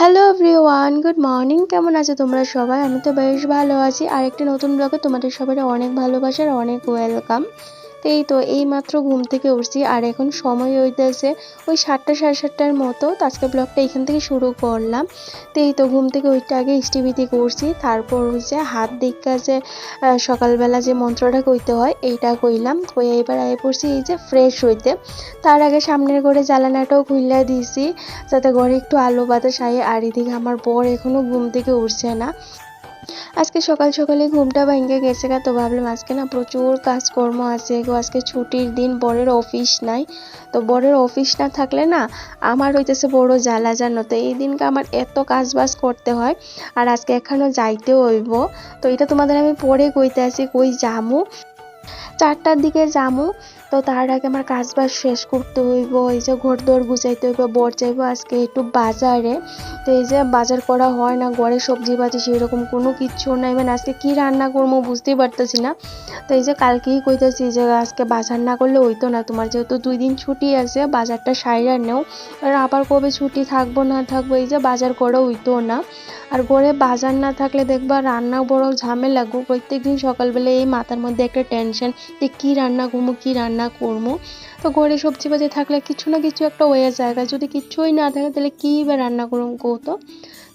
Hello everyone good morning কেমন আছে তোমরা সবাই? আমি তো বেশ ভালো আছি। আর একটি নতুন ব্লগে তোমাদের সবাই অনেক ভালোবাসার অনেক ওয়েলকাম এই তো, এই মাত্র ঘুম থেকে উঠছি আর এখন সময় হইতেছে ওই সাতটা সাড়ে সাতটার মতো। তো আজকে ব্লগটা এখান থেকে শুরু করলাম। তো এই তো ঘুম থেকে ওইটা আগে ইষ্টিবিতি করছি, তারপর হচ্ছে হাত দিকটা যে সকালবেলা যে মন্ত্রটা কইতে হয়, এইটা কইলাম। কইয়া এবার আয় পড়ছি এই যে ফ্রেশ হইতে। তার আগে সামনের ঘরে জ্বালানাটাও খুললে দিয়েছি যাতে ঘরে একটু আলো বাতাস আয়। আর এদিকে আমার বর এখনও ঘুম থেকে উঠছে না। আজকে সকাল সকালে ঘুমটা ভেঙে গেছে গা, তো ভাবলাম আজকে না প্রচুর কাজকর্ম আছে গো, আজকে ছুটির দিন, বরের অফিস নাই। তো বরের অফিস না থাকলে না আমার হইতেছে বড় জ্বালা, জানো? তো এই দিনকে আমার এত কাজ বাজ করতে হয়, আর আজকে এখনও যাইতেও হইব। তো এটা তোমাদের আমি পরে কইতে আছি কই জামু চারটার দিকে জামু তো তার আগে আমার কাজ বাজ শেষ করতে হইব, এই যে ঘর দোর গুছাইতে হইব, বর যাইব আজকে একটু বাজারে। তো এই যে বাজার করা হয় না, ঘরে সবজি বাজি সেরকম কোনো কিচ্ছু নাই মানে আজকে কি রান্না করব বুঝতেই পারতেছি না। তো এই যে কালকেই কইতেছি যে আজকে বাজার না করলে হইতো না, তোমার যেহেতু দুই দিন ছুটি আছে, বাজারটা সাইরা নেও। আর আবার কবে ছুটি থাকব না থাকব, এই যে বাজার করা হইতো না। আর ঘরে বাজার না থাকলে দেখবা রান্না বড় ঝামেলা গো, প্রত্যেকদিন সকালবেলা এই মাথার মধ্যে একটা টেনশন যে কী রান্না করব, কী রান্না করব। তো ঘরে সবজি বাজি থাকলে কিছু না কিছু একটা যায় আর যদি কিচ্ছুই না থাকে, তাহলে কী বা রান্না করব কো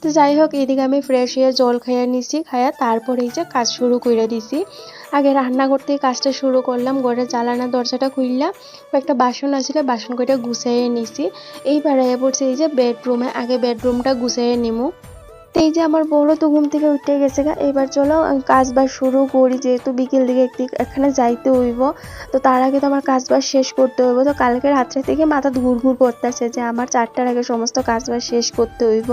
তো যাই হোক, এদিকে আমি ফ্রেশ হয়ে জল খাইয়া নিছি, খাইয়া তারপরে এই যে কাজ শুরু করে দিছি। আগে রান্না করতে কাজটা শুরু করলাম ঘরের জ্বালানা দরজাটা খুললাম একটা বাসন আছিল বাসন কয়টা গুছাইয়ে নিছি। এইবার পড়ছে এই যে বেডরুমে আগে বেডরুমটা গুছাইয়ে নিমু। এই যে আমার বড় তো ঘুম থেকে উঠে গেছে গা। এবার চলো কাজ বাজ শুরু করি, যেহেতু বিকেল দিকে একটি, এখানে যাইতে হইব। তো তার আগে তো আমার কাজ বাজ শেষ করতে হইব। তো কালকে রাত্রে থেকে মাথা ঘুর ঘুর করতেছে যে আমার চারটার আগে সমস্ত কাজ বাজ শেষ করতে হইব।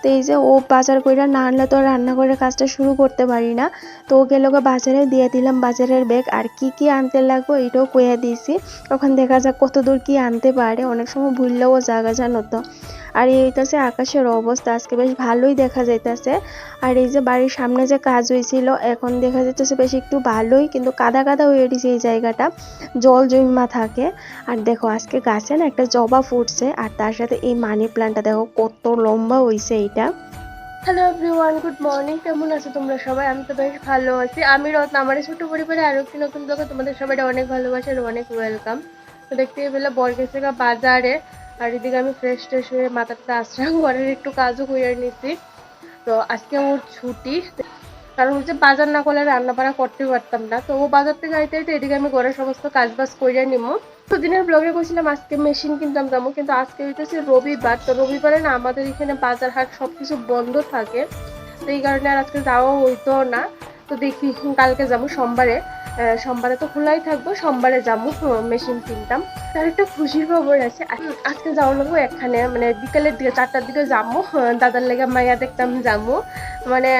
তো এই যে ও বাজার কইরা না আনলে তো রান্না করে কাজটা শুরু করতে পারি না। তো ও গেল গা বাজারে দিয়ে দিলাম বাজারের ব্যাগ। আর কি কি আনতে লাগবো এটাও কইয়া দিয়েছি। তখন দেখা যাক কত দূর কি আনতে পারে। অনেক সময় ভুললেও জায়গা জানো তো। আর এই হইতাছে আকাশের অবস্থা, আজকে বেশ ভালোই দেখা যাইতাছে। আর এই যে বাড়ির সামনে যে কাজ হয়েছিল এখন দেখা যাইতেছে বেশ একটু ভালোই, কিন্তু কাদা কাদা হয়ে গেছে এই জায়গাটা। জল জমা থাকে। আর দেখো, আজকে গাছে না একটা জবা ফুটছে, আর তার সাথে এই মানি প্ল্যান্টটা দেখো, কত লম্বা হয়েছে এইটা। হ্যালো এভরিওয়ান গুড মর্নিং কেমন আছো তোমরা সবাই? আমি তো বেশ ভালো আছি। আমি রত্ন, আমার ছোট্ট পরিবারে আরও একটি নতুন ব্লগে তোমাদের সবাই অনেক ভালোবাসা আর অনেক ওয়েলকাম তো দেখতে পেলে বর গেছে গা বাজারে আর এদিকে আমি ফ্রেশ ট্রেশ হয়ে মাথাটা আশ্রাম ঘরের একটু কাজও করে নিছি। তো আজকে ওর ছুটি। কারণ হচ্ছে বাজার না করলে রান্না বান্না করতে পারতাম না। তো ও বাজার থেকে আইতে আইতে এদিকে আমি ঘরের সমস্ত কাজ বাজ করে নিবো তো দিনের ব্লগে বলছিলাম আজকে মেশিন কিনতাম যাব, কিন্তু আজকে হইতেছে রবিবার। তো রবিবারে না আমাদের এখানে বাজার হাট সবকিছু বন্ধ থাকে। তো এই কারণে আর আজকে যাওয়া হইতো না। তো দেখি কালকে যাব সোমবারে। সোমবারে তো খোলাই থাকব, সোমবারে যাব মেশিন কিনতাম। তার একটা খুশির খবর আছে আজকে যাওয়া লাগবো এখানে মানে বিকালের দিকে, চারটার দিকে যাব দাদার লেগে মাইয়া দেখতাম যাব। মানে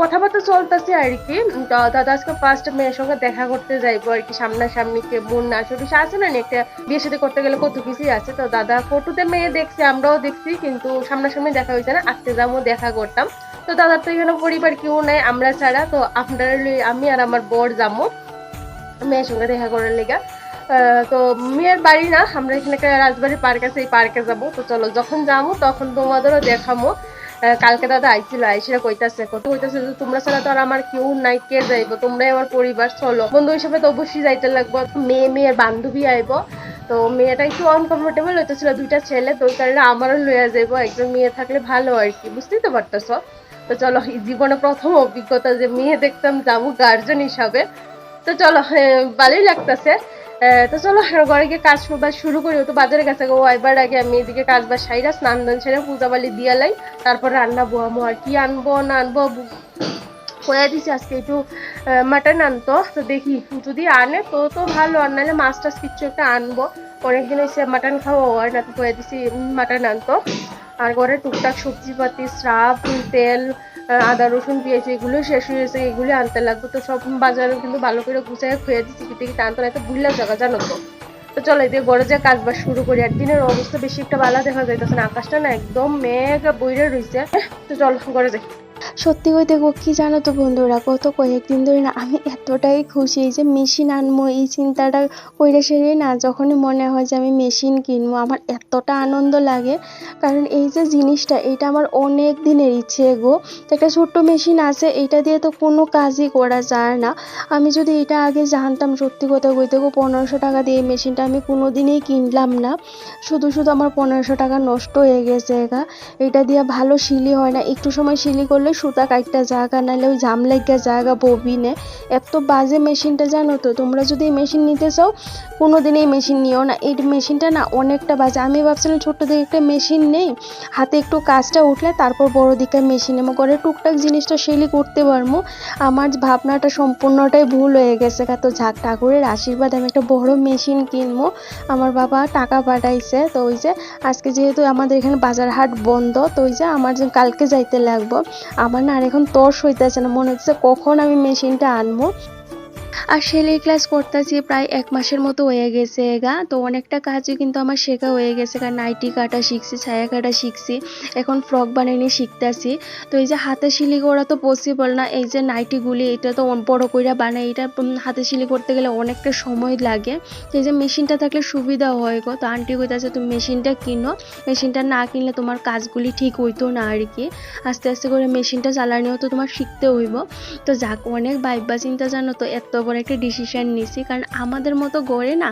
কথাবার্তা চলতেছে আর কি। দাদা আজকে ফার্স্ট মেয়ের সঙ্গে দেখা করতে যাইবো আর কি, সামনাসামনি কেমন না সব কিছু আছে না একটা বিয়ে সাথে করতে গেলে কত কিছুই আছে। তো দাদা ফটোতে মেয়ে দেখছি, আমরাও দেখছি, কিন্তু সামনাসামনি দেখা হয়েছে না, আজকে যাব দেখা করতাম। তো দাদার তো এখানে পরিবার কেউ নাই, আমরা ছাড়া, তো আপনারা আমি আর আমার বর যাব মেয়ের সঙ্গে দেখা করার লেগা। তো মেয়ের বাড়ি না, আমরা এখানে একটা রাজবাড়ি পার্ক আছে, এই পার্কে যাব। তো চলো, যখন যাব, তখন তোমাদেরও দেখামো কালকে দাদা আইছিল, আইসিরা কইতাছে কত কইতাছে যে তোমরা ছাড়া তো আর আমার কেউ নাই, কে যাইবো? তোমরাই আমার পরিবার, চলো। বন্ধু হিসাবে তো অবশ্যই যাইতে লাগবো। মেয়ে, মেয়ের বান্ধবী আইব। তো মেয়েটা একটু আনকমফোর্টেবল হইতেছিল, দুইটা ছেলে, তো কারণে আমারও লইয়া যাইবো। একজন মেয়ে থাকলে ভালো আর কি, বুঝতেই তো পারতেছ? তো চলো জীবনে প্রথম অভিজ্ঞতা যে মেয়ে দেখতাম, যাব গার্জেন হিসাবে। তো চলো ভালোই লাগতেছে। তো চলো ঘরে গিয়ে কাজ করবার শুরু করি। তো বাজারে গেছে ও এবার আগে আমি এদিকে কাজ বাজ সাইরা, স্নান দান সেরে পূজা বালি দিয়া লাই। তারপর রান্না বোয়ামো। আর কি আনব, না আনব করে দিছি আজকে একটু মাটন আনতো। তো দেখি, যদি আনে, তো তো ভালো। আর নাহলে মাছ টাছ কিছু একটা আনব। অনেকদিন হয়েছে মাটন খাওয়া হয় না, তো দিছি মাটন আনতো। আর ঘরে টুকটাক সবজিপাতি, স্রাব, তেল আদা, রসুন, পেঁয়াজ এগুলো শেষ হয়ে গেছে, এগুলো আনতে লাগবে। তো সব বাজারে কিন্তু ভালো করে গুছিয়ে খুঁয়ে দিচ্ছি কিন্তু কি আনতে না তো ভুললেও জায়গা, জানো তো? তো চলো, এদিকে বড় যে কাজ বাজ শুরু করি। আর দিনের অবস্থা বেশি একটা ভালো দেখা যাইতেছে না, আকাশটা না একদম মেঘ বইরে রইছে। তো চলো, ঘরে যাই। সত্যি কইতে গো কি জানো তো বন্ধুরা, গত কয়েকদিন ধরে না আমি এতটাই খুশি যে মেশিন আনব, এই চিন্তাটা কইরা সেরে না যখনই মনে হয় যে আমি মেশিন কিনবো, আমার এতটা আনন্দ লাগে। কারণ এই যে জিনিসটা এটা আমার অনেক দিনের ইচ্ছে গো। একটা ছোট্ট মেশিন আছে এটা দিয়ে তো কোনো কাজই করা যায় না। আমি যদি এটা আগে জানতাম, সত্যি কথা কইতে গো পনেরোশো টাকা দিয়ে মেশিনটা আমি কোনো দিনই কিনলাম না। শুধু শুধু আমার পনেরোশো টাকা নষ্ট হয়ে গেছে এটা দিয়ে ভালো শিলি হয় না, একটু সময় শিলি করলে সুতা কাটটা জায়গা নাহলে ওই জাম লাগা জায়গা ববিনে এত বাজে মেশিনটা জানো তো, তোমরা যদি এই মেশিন নিতে চাও কোনো দিন এই মেশিন নিও না। এই মেশিনটা না অনেকটা বাজে। আমি ভাবছিলাম ছোট্ট দিকে একটা মেশিন নেই, হাতে একটু কাজটা উঠলে তারপর বড় দিকে মেশিন আমার ঘরে টুকটাক জিনিসটা সেলি করতে পারব আমার ভাবনাটা সম্পূর্ণটাই ভুল হয়ে গেছে। তো ঝাক ঠাকুরের আশীর্বাদ আমি একটা বড় মেশিন কিনবো। আমার বাবা টাকা পাঠাইছে, তো ওই যে আজকে যেহেতু আমাদের এখানে বাজার হাট বন্ধ, তো ওই যে আমার যে কালকে যাইতে লাগবো, আমার না আর এখন তর্স হইতেছে না। মনে হচ্ছে কখন আমি মেশিনটা আনব। আর সেলাই ক্লাস করতেছি প্রায় এক মাসের মতো হয়ে গেছে গা। তো অনেকটা কাজই কিন্তু আমার শেখা হয়ে গেছে কারণ নাইটি কাটা শিখছি, ছায়া কাটা শিখছি, এখন ফ্রক বানানি শিখতেছি। তো এই যে হাতে শিলি করা তো পসিবল না, এই যে নাইটিগুলি এটা তো বড় কইরা বানাই, এটা হাতে শিলি করতে গেলে অনেকটা সময় লাগে। এই যে মেশিনটা থাকলে সুবিধা হয় গো। তো আন্টি কইতাছে, তুমি মেশিনটা কিনো। মেশিনটা না কিনলে তোমার কাজগুলি ঠিক হইতো না আর কি। আস্তে আস্তে করে মেশিনটা চালানিও তো তোমার শিখতে হইব। তো যাক, অনেক ভাইবা চিন্তা জানো তো, এত বড় একটা ডিসিশান নিছি। কারণ আমাদের মতো গড়ে না,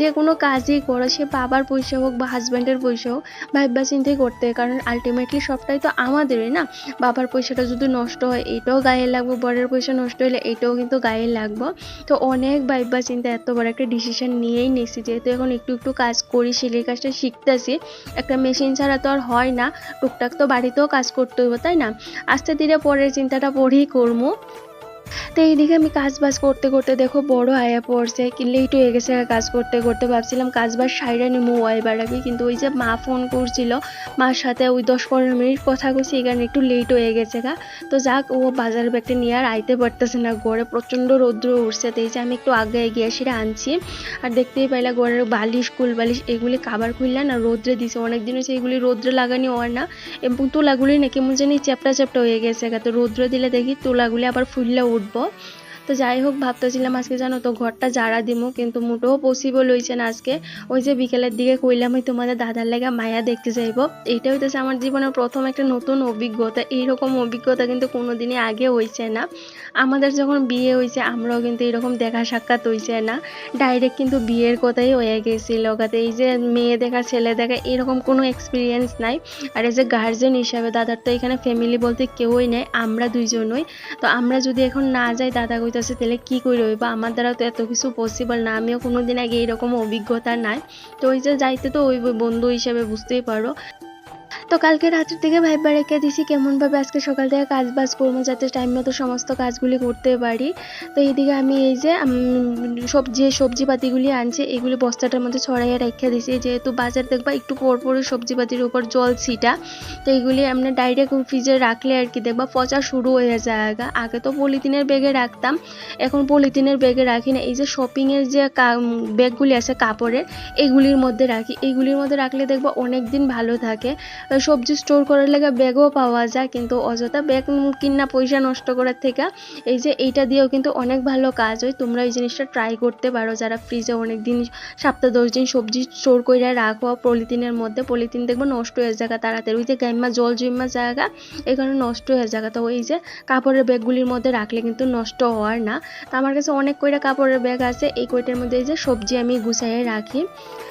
যে কোনো কাজই করো, সে বাবার পয়সা হোক বা হাজব্যান্ডের পয়সা হোক ভাইবা চিন্তাই করতে হয়। কারণ আলটিমেটলি সবটাই তো আমাদেরই না। বাবার পয়সাটা যদি নষ্ট হয়, এটাও গায়ে লাগবে। বরের পয়সা নষ্ট হলে এটাও কিন্তু গায়ে লাগবে। তো অনেক ভাইবা চিন্তা এত বড় একটা ডিসিশান নিয়েই নিছি। যেহেতু এখন একটু একটু কাজ করি সেলাই কাজটা শিখতেছি। একটা মেশিন ছাড়া তো আর হয় না। টুকটাক তো বাড়িতেও কাজ করতে হবে তাই না? আস্তে ধীরে পরের চিন্তাটা পরেই করব। তো এইদিকে আমি কাজ বাজ করতে করতে দেখো বড় আয়া পড়ছে লেট হয়ে গেছে কাজ করতে করতে। ভাবছিলাম কাজ বাজ সাইডে নিমু ওয়াইবার আগে কিন্তু ওই যে মা ফোন করছিল, মার সাথে ওই দশ পনেরো মিনিট কথা কইছি এখানে একটু লেট হয়ে গেছে গা। তো যাক, ও বাজার ব্যাগটা নিয়ে আর আইতে পারতেছে না ঘরে, প্রচণ্ড রৌদ্র উঠছে তো এই যে আমি একটু আগে এগিয়ে সেটা আনছি। আর দেখতেই পাইলা ঘরের বালিশ কুল বালিশ এগুলি কাবার খুললে না রোদ্রে দিছে। অনেক দিন হচ্ছে এগুলি রোদ্রে লাগানি হয় না, এবং তোলাগুলি না কেমন জানি চ্যাপটা চ্যাপটা হয়ে গেছে গা। তো রোদ্রে দিলে দেখি তোলাগুলি আবার ফুললে উঠবো তো যাই হোক, ভাবতেছিলাম আজকে জানো তো ঘরটা জারা দিমু, কিন্তু মোটেও পসিবল হয়েছে না আজকে। ওই যে বিকেলের দিকে কইলাম, ওই তোমাদের দাদার লেগা মায়া দেখতে যাইবো। এইটা হইতেছে আমার জীবনের প্রথম একটা নতুন অভিজ্ঞতা। এইরকম অভিজ্ঞতা কিন্তু কোনোদিনই আগে হয়েছে না। আমাদের যখন বিয়ে হয়েছে আমরাও কিন্তু এরকম দেখা সাক্ষাৎ হয়েছে না। ডাইরেক্ট কিন্তু বিয়ের কথাই হয়ে গেছিল। কাতে এই যে মেয়ে দেখা, ছেলে দেখা, এরকম কোনো এক্সপিরিয়েন্স নাই। আর এই যে গার্জেন হিসাবে দাদার তো এখানে ফ্যামিলি বলতে কেউই নেই, আমরা দুইজনই তো আমরা যদি এখন না যাই দাদা কইতাছে তাহলে কি করে হইব? আমার দ্বারা তো এত কিছু পসিবল না। আমিও কোনোদিন আগে এরকম অভিজ্ঞতা নাই। তো ওই যে যাইতে তো ওই বন্ধু হিসেবে বুঝতেই পারো। তো কালকে রাতের থেকে ভাইবা রেখে দিছি কেমনভাবে আজকে সকাল থেকে কাজ বাজ করব যাতে টাইম মতো সমস্ত কাজগুলি করতে পারি। তো এইদিকে আমি এই যে সবজি সবজিপাতিগুলি আনছি এগুলি বস্তাটার মধ্যে ছড়াইয়া রেখে দিছি। যেহেতু বাজার দেখবা একটু পর পরই সবজিপাতির উপর জল ছিটা, তো এইগুলি আমরা ডাইরেক্ট ফ্রিজে রাখলে আর কি দেখবা পচা শুরু হয়ে যায় আগা। তো পলিথিনের ব্যাগে রাখতাম, এখন পলিথিনের ব্যাগে রাখি না। এই যে শপিংয়ের যে ব্যাগগুলি আছে কাপড়ের, এগুলির মধ্যে রাখি। এইগুলির মধ্যে রাখলে দেখবা অনেক দিন ভালো থাকে। সবজি স্টোর করার লেগে ব্যাগও পাওয়া যায়। কিন্তু অযথা ব্যাগ কিনা পয়সা নষ্ট করার থেকে এই যে এইটা দিয়েও কিন্তু অনেক ভালো কাজ হয়। তোমরা এই জিনিসটা ট্রাই করতে পারো। যারা ফ্রিজে অনেক দিন সপ্তাহ দশ দিন সবজি স্টোর করে রাখো, পলিথিনের মধ্যে। পলিথিন দেখব নষ্ট হয়ে জায়গা তাড়াতাড়ি ওই যে গাইমা জল জমা জায়গা কারণে নষ্ট হয়ে জায়গা। তো ওই যে কাপড়ের ব্যাগগুলির মধ্যে রাখলে কিন্তু নষ্ট হওয়ার না। তো আমার কাছে অনেক কয়টা কাপড়ের ব্যাগ আছে। এই কয়টার মধ্যে এই যে সবজি আমি গুছাইয়ে রাখি।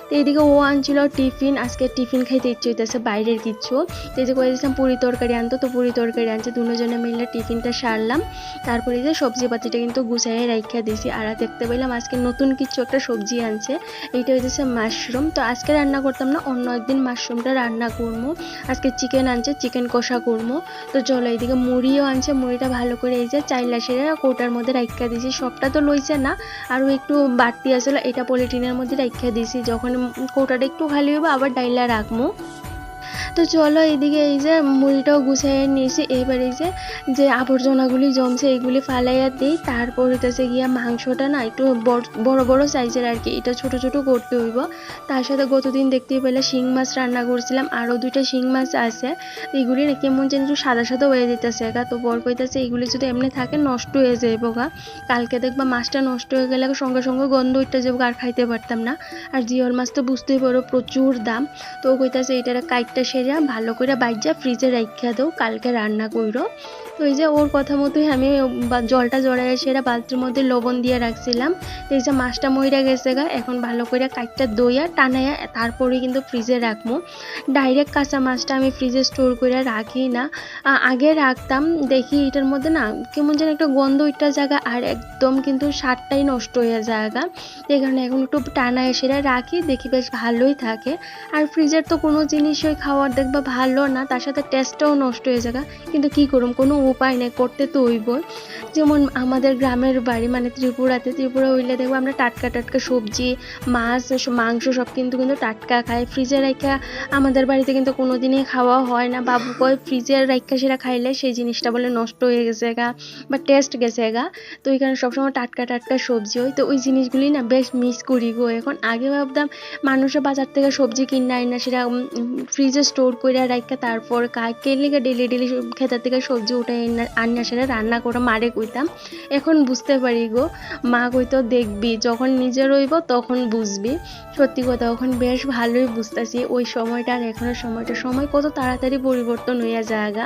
তো এইদিকে ও আনছিল টিফিন, আজকে টিফিন খাইতে ইচ্ছে হইতেছে, বাইরের কিছু। তো এই যে করে দিয়েছিলাম পুরি তরকারি আনতো, তো পুরি তরকারি আনছে, দুজনে মিলে টিফিনটা সারলাম। তারপরে যে সবজি পাতিটা কিন্তু গুছাইয়ে রাইখা দিয়েছি আর দেখতে পেলাম আজকে নতুন কিছু একটা সবজি আনছে। এইটা হইতেছে মাশরুম। তো আজকে রান্না করতাম না, অন্য একদিন মাশরুমটা রান্না করব আজকে চিকেন আনছে, চিকেন কষা করব তো চলো এইদিকে মুড়িও আনছে, মুড়িটা ভালো করে এই যে চাইলা সেরে কৌটার মধ্যে রাইখা দিয়েছি সবটা তো লইছে না, আরও একটু বাড়তি আসলে এটা পলিটিনের মধ্যে রাইখা দিয়েছি যখন কৌটাটা একটু খালি হবে আবার ডাইলা রাখব। তো চলো এইদিকে এই যে মুড়িটাও গুছিয়ে নিয়েছি। এবার এই যে যে আবর্জনাগুলি জমছে এগুলি ফালাইয়া দিই। তারপর হইতেছে গিয়া মাংসটা না একটু বড়- বড় সাইজের আর কি এটা ছোট ছোট করতে হইব। তার সাথে গতদিন দেখতেই পেলে শিং মাছ রান্না করছিলাম। আরও দুইটা শিং মাছ আছে। এইগুলি না কেমন যেন একটু সাদা সাদা হয়ে যেতেছে গা। তো বর কইতেছে এইগুলি যদি এমনি থাকে নষ্ট হয়ে যাইব গা। কালকে দেখবা মাছটা নষ্ট হয়ে গেলে সঙ্গে সঙ্গে গন্ধ উঠতে যাব আর খাইতে পারতাম না। আর জিওল মাছ তো বুঝতেই পারো প্রচুর দাম। তো কইতাছে এটার কাইটটা সেরা ভালো করে বাইজা ফ্রিজে রাখিয়া দাও কালকে রান্না কইরো। তো এই যে ওর কথা মতোই আমি জলটা জড়াই সেরা বালতির মধ্যে লবণ দিয়ে রাখছিলাম। তো এই যে মাছটা মইরা গেছে গা, এখন ভালো করে কাইটটা দইয়া টানাইয়া তারপরে কিন্তু ফ্রিজে রাখব ডাইরেক্ট কাঁচা মাছটা আমি ফ্রিজে স্টোর করে রাখি না। আগে রাখতাম, দেখি এটার মধ্যে না কেমন যেন একটা গন্ধ ওইটা জায়গা আর একদম কিন্তু স্বাদটাই নষ্ট হয়ে জায়গা এই কারণে এখন একটু টানায় সেরা রাখি, দেখি বেশ ভালোই থাকে। আর ফ্রিজের তো কোনো জিনিসই খাওয়ার দেখবা ভালো না, তার সাথে টেস্টটাও নষ্ট হয়ে যাবে কিন্তু কি করুম, কোনো উপায় নেই, করতে তো হইব যেমন আমাদের গ্রামের বাড়ি মানে ত্রিপুরাতে, ত্রিপুরা হইলে দেখব আমরা টাটকা টাটকা সবজি, মাছ মাংস সব কিন্তু কিন্তু টাটকা খাই। ফ্রিজে রাখা আমাদের বাড়িতে কিন্তু কোনো দিনই খাওয়া হয় না। বাবু কয় ফ্রিজের রাখা সেটা খাইলে সেই জিনিসটা বলে নষ্ট হয়ে গেছে গা, বা টেস্ট গেছে গা। তো এখানে সবসময় টাটকা টাটকা সবজি হয়। তো ওই জিনিসগুলি না বেশ মিস করি গো। এখন আগে ভাবতাম মানুষের বাজার থেকে সবজি কিনে আয় না, সেটা ফ্রিজে স্টোর করে রাখা তারপর কে লিগে ডেলি ডেলি খেতার থেকে সবজি উঠে আন্না সাথে রান্না করে মারে কইতাম, এখন বুঝতে পারি গো, মা কইতো দেখবি, যখন নিজে রইব তখন বুঝবি। সত্যি কথা, এখন বেশ ভালোই বুঝতেছি, ওই সময়টা আর এখনের সময়টা, সময় কত তাড়াতাড়ি পরিবর্তন হইয়া জায়গা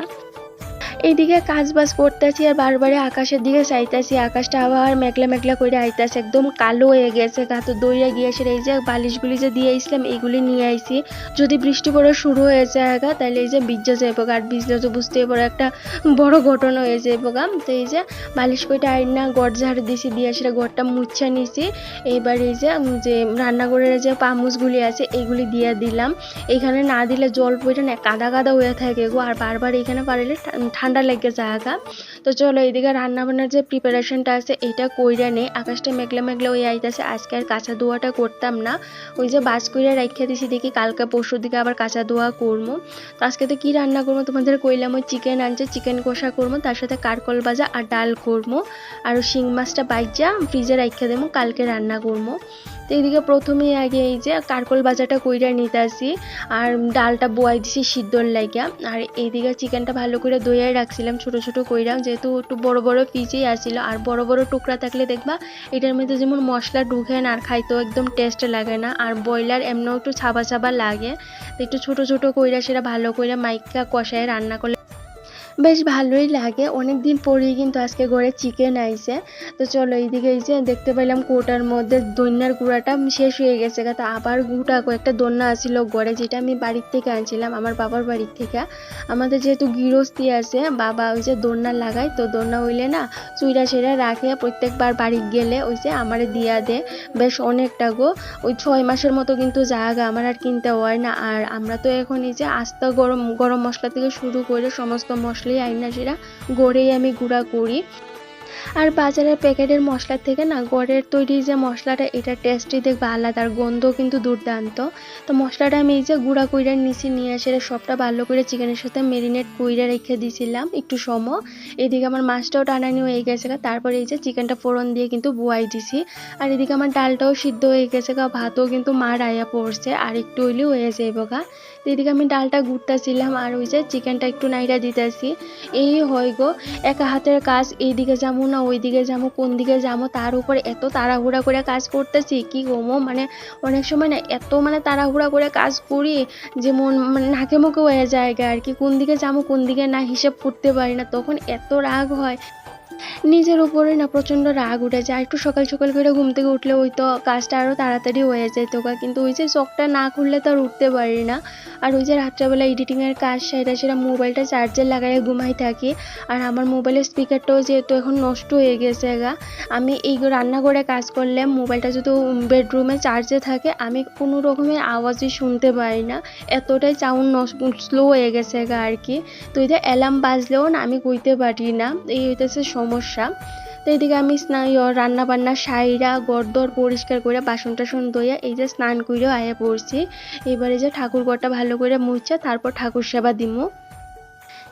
এইদিকে কাজ বাজ করতেছি আর বারবারে আকাশের দিকে চাইতেছি। আকাশটা আবার মেঘলা মেঘলা করে আইতাছে, একদম কালো হয়ে গেছে, গা তো দইয়া গিয়েছে। এই যে বালিশগুলি যে দিয়ে আইছিলাম, এইগুলি নিয়ে আইছি। যদি বৃষ্টি পড়া শুরু হয়ে যায় গা, তাহলে এই যে ভিজে যাইব আর ভিজলে তো বুঝতেই পারো একটা বড় ঘটনা হয়ে যাইব গা তো এই যে বালিশ কইটা আইন না গড় ঝাড় দিছি, দিয়ে সেটা গড়টা মুছা নিছি। এইবার এই যে যে রান্নাঘরের যে পামুসগুলি আছে, এইগুলি দিয়ে দিলাম। এইখানে না দিলে জল পড়ে না, কাদা কাদা হয়ে থাকে গো। আর বারবার এখানে পারলে ঠা- ঠান্ডা লেগে জায়গা তো চলো এইদিকে রান্না বান্নার যে প্রিপারেশনটা আছে, এটা কইরা নেই। আকাশটা মেঘলা মেঘলা ওই আইতাছে, আজকে আর কাঁচা ধোয়াটা করতাম না। ওই যে বাস কইরা রাখিয়া দিছি, দেখি কালকে পরশু দিকে আবার কাঁচা ধোয়া করব তো আজকে তো কি রান্না করব তোমাদের কইলাম ওই চিকেন আনছে চিকেন কষা করব তার সাথে কারকল ভাজা আর ডাল করব আর শিং মাছটা বাইজা ফ্রিজে রাখিয়া দেবো কালকে রান্না করব তো এইদিকে প্রথমেই আগে এই যে কারকল ভাজাটা কইরা নিতে আসি আর ডালটা বোয়াই দিছি সিদ্ধর লাইগা। আর এইদিকে চিকেনটা ভালো করে দইয়াই রাখছিলাম, ছোট ছোট কইরা যেহেতু একটু বড় বড় পিচেই আসছিল। আর বড় বড় টুকরা থাকলে দেখবা, এটার মধ্যে যেমন মশলা ঢুকে না আর খাইতেও একদম টেস্ট লাগে না। আর ব্রয়লার এমনিও একটু ছাবা ছাবা লাগে। তো একটু ছোট ছোট কইরা সেটা ভালো করে মাইকা কষায় রান্না করলে বেশ ভালোই লাগে। অনেক দিন পরেই কিন্তু আজকে ঘরে চিকেন আইছে। তো চলো এইদিকে এই যে দেখতে পেলাম কোটার মধ্যে দইনার গুঁড়াটা শেষ হয়ে গেছে তো আবার গুঁড়া কয়েকটা দন্না আসছিল ঘরে যেটা আমি বাড়ির থেকে আনছিলাম, আমার বাবার বাড়ির থেকে। আমাদের যেহেতু গৃহস্থী আছে, বাবা ওই যে দন্না লাগায়, তো দন্না হইলে না চুইরা সেরা রাখে। প্রত্যেকবার বাড়ি গেলে ওই যে আমারে দিয়া দে। বেশ অনেকটা গো। ওই ছয় মাসের মতো কিন্তু জায়গা আমার আর কিনতে হয় না। আর আমরা তো এখন এই যে আস্তা গরম গরম মশলা থেকে শুরু করে সমস্ত মশলাই আইনা সেরা গড়েই আমি গুঁড়া করি। আর বাজারের প্যাকেটের মশলা থেকে না, গড়ের তৈরি যে মশলাটা, এটা টেস্টই দেখবে আলাদা, আর গন্ধ কিন্তু দুর্দান্ত। তো মশলাটা আমি এই যে গুঁড়া কইরা নিচে নিয়ে এসে সবটা ভালো করে চিকেনের সাথে মেরিনেট কইরা রেখে দিয়েছিলাম একটু সময়। এদিকে আমার মাছটাও টানানি হয়ে গেছে তারপরে এই যে চিকেনটা ফোড়ন দিয়ে কিন্তু বুয়াই দিছি। আর এদিকে আমার ডালটাও সিদ্ধ হয়ে গেছে গা, ভাতও কিন্তু মার আয়া পড়ছে, আর একটু হইলেও হয়ে যাইব গা। তো এদিকে আমি ডালটা গুড়তাছিলাম আর ওই যে চিকেনটা একটু নাইরা দিতেছি। এই হয় গো, একা হাতের কাজ, এইদিকে যাব না, ওইদিকে যাব, কোন দিকে যাব, তার উপরে এত তাড়াহুড়া করে কাজ করতেছি, কি গোমো মানে অনেক সময় না এত মানে তাড়াহুড়া করে কাজ করি যে মন মানে নাকে মুখে হয়ে যায় আর কি, কোন দিকে যাব, কোন দিকে না হিসেব করতে পারি না, তখন এত রাগ হয়। নিজের উপরে না প্রচণ্ড রাগ উঠে যায়। একটু সকাল সকাল করে ঘুম থেকে উঠলে ওই তো কাজটা আরও তাড়াতাড়ি হয়ে যেত কিন্তু ওই যে চোখটা না খুললে তো আর উঠতে পারি না। আর ওই যে রাত্রেবেলা এডিটিংয়ের কাজ সেটা সেটা মোবাইলটা চার্জে লাগাই ঘুমাই থাকি। আর আমার মোবাইলের স্পিকারটাও যেহেতু এখন নষ্ট হয়ে গেছে গা, আমি এই রান্নাঘরে কাজ করলে মোবাইলটা যদি বেডরুমে চার্জে থাকে, আমি কোনো রকমের আওয়াজই শুনতে পারি না। এতটাই সাউন্ড স্লো হয়ে গেছে গা আর কি। তো এটা অ্যালার্ম বাজলেও না আমি কইতে পারি না। এই হইতেছে সমস্যা। তো এদিকে আমি স্নান রান্না বান্না সাইরা গড়দর পরিষ্কার করে বাসন টাসন ধইয়া এই যে স্নান কইরেও আয়া পড়ছি। এবারে যে ঠাকুর ঘরটা ভালো করে মুছা তারপর ঠাকুর সেবা দিমু।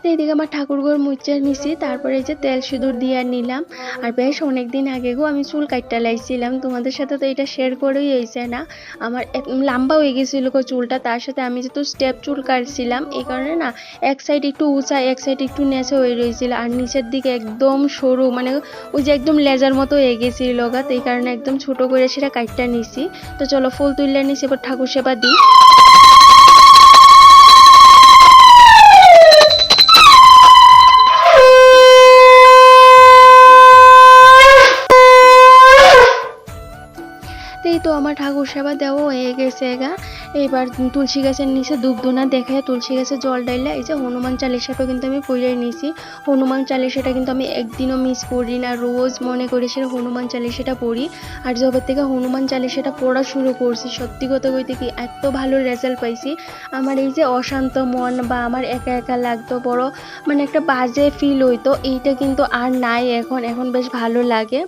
তো এইদিকে আমার ঠাকুর ঘর মুছে নিছি, তারপরে যে তেল সিঁদুর দিয়ে নিলাম। আর বেশ অনেক দিন আগে গো আমি চুল কাটটা লাইছিলাম, তোমাদের সাথে তো এটা শেয়ার করেই হয়েছে না। আমার লম্বা হয়ে গেছিল গো চুলটা, তার সাথে আমি যেহেতু স্টেপ চুল কাটছিলাম, এই কারণে না এক সাইড একটু উঁচা, এক সাইড একটু নেচে হয়ে রয়েছিল আর নিচের দিকে একদম সরু মানে ওই যে একদম লেজার মতো হয়ে গেছিল গা, তো এই কারণে একদম ছোট করে সেটা কাটটা নিছি। তো চলো ফুল তুললে নিছি, এবার ঠাকুর সেবা দিই। আমার ঠাকুর সেবা দেওয়া হয়ে গেছে গা। এবার তুলসী গাছের নিচে ধূপধুনা দেখে তুলসী গাছে জল ডাইলা এই যে হনুমান চালিশাটাও কিন্তু আমি পড়ে নিয়েছি। হনুমান চালিশাটা কিন্তু আমি একদিনও মিস করি না, রোজ মনে করি সেটা হনুমান চালিশাটা পড়ি। আর যবে থেকে হনুমান চালিশাটা পড়া শুরু করছি, সত্যি কথা কইতে কি এত ভালো রেজাল্ট পাইছি। আমার এই যে অশান্ত মন বা আমার একা একা লাগতো, বড় মানে একটা বাজে ফিল হইতো, এইটা কিন্তু আর নাই এখন এখন বেশ ভালো লাগে।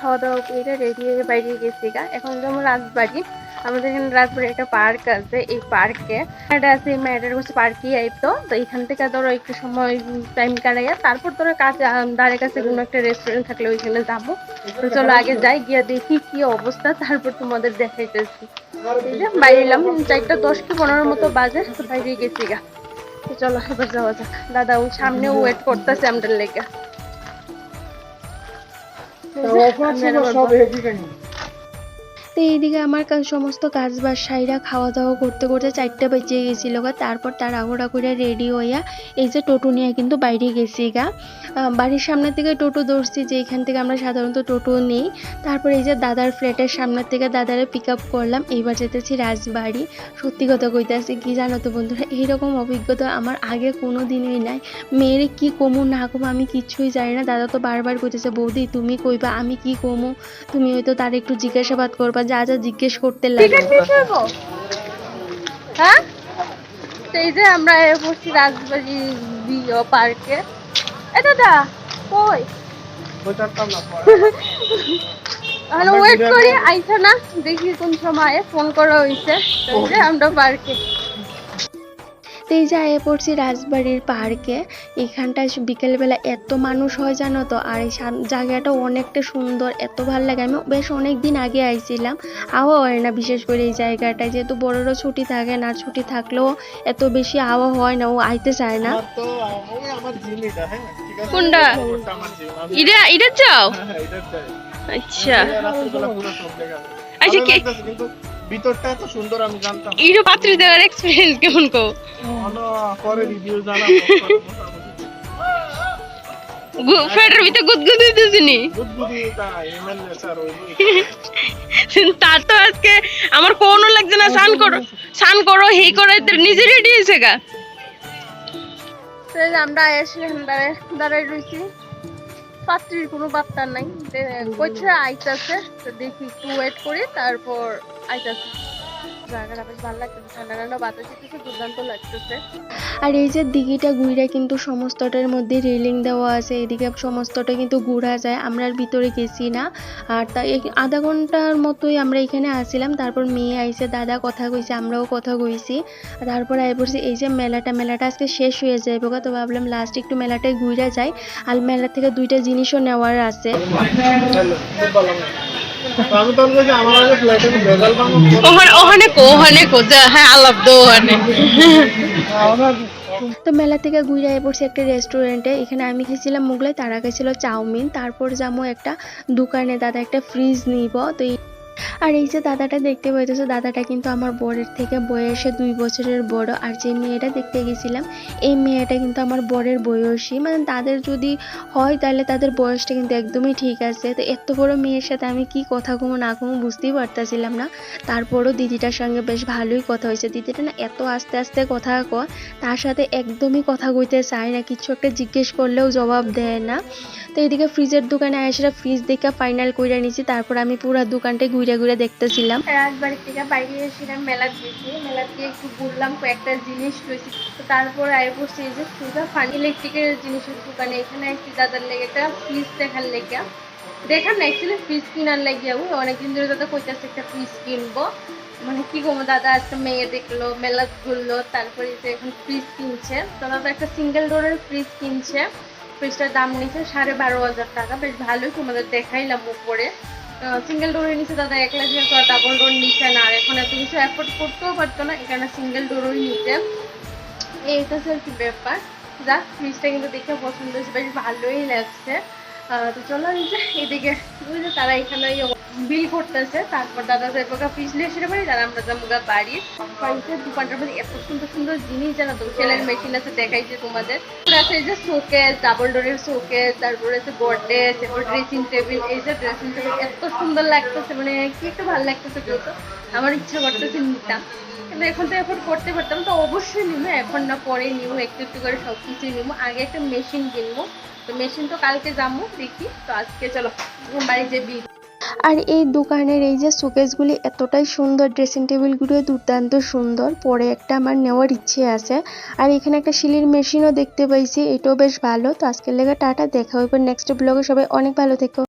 খাওয়া দাওয়া করে রেডি হয়ে বাইরে গেছি গা। এখন যেমন রাজবাড়ি। আমাদের এখানে রাজবাড়ি একটা পার্ক আছে এই পার্কে এটা আছে মেয়েটার কাছে পার্কে আইতো তো এখান থেকে ধরো একটু সময় টাইম কাটাইয়া তারপর ধরো কাছে দাঁড়ের কাছে কোনো একটা রেস্টুরেন্ট থাকলে ওইখানে যাব। তো চলো আগে যাই, গিয়ে দেখি কি অবস্থা, তারপর তোমাদের দেখাইতেছি। বাইরে এলাম চারটা দশ কি পনেরোর মতো বাজে বাইরে গেছি গা। তো চলো, এবার যাওয়া যাক। দাদা, ওই সামনে ওয়েট করতেছে আমাদের লেগে। আমরা আবার তো এইদিকে আমার সমস্ত কাজ বাজ সাইরা খাওয়া দাওয়া করতে করতে চারটা বেজে গেছিল গা। তারপর তাড়াহুড়া করে রেডি হইয়া এই যে টোটো নিয়ে কিন্তু বাইরে গেছি গা। বাড়ির সামনে থেকে টোটো ধরছি যে এখান থেকে আমরা সাধারণত টোটো নেই। তারপর এই যে দাদার ফ্ল্যাটের সামনের থেকে দাদারে পিক আপ করলাম। এইবার যেতেছি রাজবাড়ি। সত্যি কথা কইতাছি, কি জানো তো বন্ধুরা, এইরকম অভিজ্ঞতা আমার আগে কোনো দিনই নাই। মেয়েরে কি কমু, না কমু, আমি কিছুই জানি না। দাদা তো বারবার কইতেছে, বৌদি, তুমি কইবা, আমি কি কমু? তুমি হয়তো তার একটু জিজ্ঞাসাবাদ করবা যা যা জিজ্ঞেস করতে লাগে হ্যাঁ? এই যে আমরা বসছি রাজবাড়ি পার্কে। এ দাদা কই? হ্যালো ওয়েট করি আইসা না দেখি কোন সময় ফোন করা যে আমরা পার্কে। তো এই যে পড়ছি রাজবাড়ির পার্কে। এখানটায় বিকেলবেলা এত মানুষ হয় জানো তো? আর এই জায়গাটা অনেকটা সুন্দর এত ভালো লাগে। আমি বেশ অনেক দিন আগে আইছিলাম আওয়া হয় না বিশেষ করে এই জায়গাটায়। যেহেতু বড়রও ছুটি থাকে না ছুটি থাকলেও এত বেশি আওয়া হয় না ও আইতে চায় না। কোনটা? ইটা ইটা যাও? আচ্ছা। আচ্ছা, ভিতরটা এত সুন্দর আমি জানতাম। পাত্রী দেওয়ার এক্সপিরিয়েন্স কেমন কো? পরে রিভিউ জানাব। ভিতরে গুদগুদ বুদবুদি তাই এমএলএ স্যার ওই তার তো আজকে আমার কোনো লাগছে না স্নান করো স্নান করো হে করে নিজে রেডি হয়েছে গা। আমরা এসে দাঁড়ায় দাঁড়ায় রয়েছি। পাত্রীর কোনো বার্তা নাই। কইছে আইতাছে তো দেখি একটু ওয়েট করি তারপর আইতাছে। জায়গাটা বেশ ভালো লাগতেছে ঠান্ডা ঠান্ডা বাতাস দিতেছে দুর্দান্ত লাগতেছে। আর এই যে দিঘিটা ঘুরে কিন্তু সমস্তটার মধ্যে রেলিং দেওয়া আছে এদিকে সমস্তটা কিন্তু ঘোরা যায় আমরা আর ভিতরে গেছি না। আর তা আধা ঘণ্টার মতোই আমরা এখানে আসছিলাম তারপর মেয়ে আইসে দাদা কথা কইছে আমরাও কথা কইছি। আর তারপর আই পড়ছি এই যে মেলাটা মেলাটা আজকে শেষ হয়ে যাবে গা, তো ভাবলাম লাস্ট একটু মেলাটায় ঘুরে যায় আর মেলা থেকে দুইটা জিনিসও নেওয়ার আছে। আগে হ্যাঁ তো মেলা থেকে ঘুরে পড়ছে একটা রেস্টুরেন্টে এখানে আমি খেয়েছিলাম মোগলাই, তারা ছিল চাউমিন, তারপর যাব একটা দোকানে, দাদা একটা ফ্রিজ নিব। তো আর এই যে দাদাটা দেখতে পাইতেছো, দাদাটা কিন্তু আমার বরের থেকে বয়সে দুই বছরের বড়। আর যে মেয়েটা দেখতে গেছিলাম, এই মেয়েটা কিন্তু আমার বরের বয়সী। মানে তাদের যদি হয় তাহলে তাদের বয়সটা কিন্তু একদমই ঠিক আছে। তো এত বড় মেয়ের সাথে আমি কি কথা কমো, না কমো বুঝতেই পারতাছিলাম না। তারপরও দিদিটার সঙ্গে বেশ ভালোই কথা হয়েছে। দিদিটা না এত আস্তে আস্তে কথা কয়, তার সাথে একদমই কথা কইতে চায় না। কিছু একটা জিজ্ঞেস করলেও জবাব দেয় না। তো এদিকে ফ্রিজের দোকানে আয়সা ফ্রিজ দেখে ফাইনাল কইরা নিছি, তারপর আমি পুরো দোকানটাই ঘুরে ঘুরে দেখতেছিলাম। রাজবাড়ির থেকে বাইরে এসেছিলাম মেলার দিকে মেলার দিয়ে একটু ঘুরলাম, কয়েকটা জিনিস রয়েছে তো তারপর আয় পড়ছে যে সুজা ফানি ইলেকট্রিকের জিনিসের দোকানে এখানে একটি দাদার লেগে একটা ফ্রিজ দেখার লেগে। দেখার না অ্যাকচুয়ালি ফ্রিজ কিনার লেগে ওই, অনেকদিন ধরে দাদা কইতাছে একটা ফ্রিজ কিনবো। মানে কি করব, দাদা একটা মেয়ে দেখল মেলা ঘুরলো, তারপরে যে এখন ফ্রিজ কিনছে। তো দাদা একটা সিঙ্গেল ডোরের ফ্রিজ কিনছে। ফ্রিজটার দাম নিচ্ছে সাড়ে বারো হাজার টাকা। বেশ ভালোই তোমাদের দেখাইলাম উপরে। সিঙ্গেল ডোরের নিচ্ছে দাদা এক লাখ টাকা ডাবল ডোর নিচ্ছে না। আর এখন এত কিছু অ্যাফোর্ড করতেও পারতো না, এখানে সিঙ্গেল ডোরই নিচে এইটা হচ্ছে আর কি ব্যাপার। যাক ফ্রিজটা কিন্তু দেখে পছন্দ হয়েছে, বেশ ভালোই লাগছে। তো চলো এদিকে যে তারা এখানে বিল করতেছে, তারপর দাদা এবার ফ্রিজ নিয়ে এসে পারি তারা আমরা যাব বাড়ি। দোকানটার মধ্যে এত সুন্দর সুন্দর জিনিস জানো তো সেলের মেশিন আছে, দেখাইছে তোমাদের। আছে এই যে শোকেস ডাবল ডোরের শোকেস তারপরে আছে গডরেজ তারপর ড্রেসিং টেবিল এই যে ড্রেসিং টেবিল এত সুন্দর লাগতেছে মানে কি একটু ভালো লাগতেছে বলতো আমার ইচ্ছা করতেছে নিতাম কিন্তু এখন তো এখন করতে পারতাম। তো অবশ্যই নিবো, এখন না পরে নিবো, একটু একটু করে সব কিছুই নিবো। আগে একটা মেশিন কিনবো। তো মেশিন তো কালকে যাব দেখি। তো আজকে চলো বাড়ি যে বিল। আর এই দোকানের এই যে শোকেসগুলি এতটাই সুন্দর ড্রেসিং টেবিলগুলো দুর্দান্ত সুন্দর। পরে একটা আমার নেওয়ার ইচ্ছে আছে। আর এখানে একটা সিলির মেশিনও দেখতে পাইছি, এটাও বেশ ভালো। তো আজকের লেগে টাটা, দেখা হবে নেক্সট ব্লগে সবাই অনেক ভালো থেকো।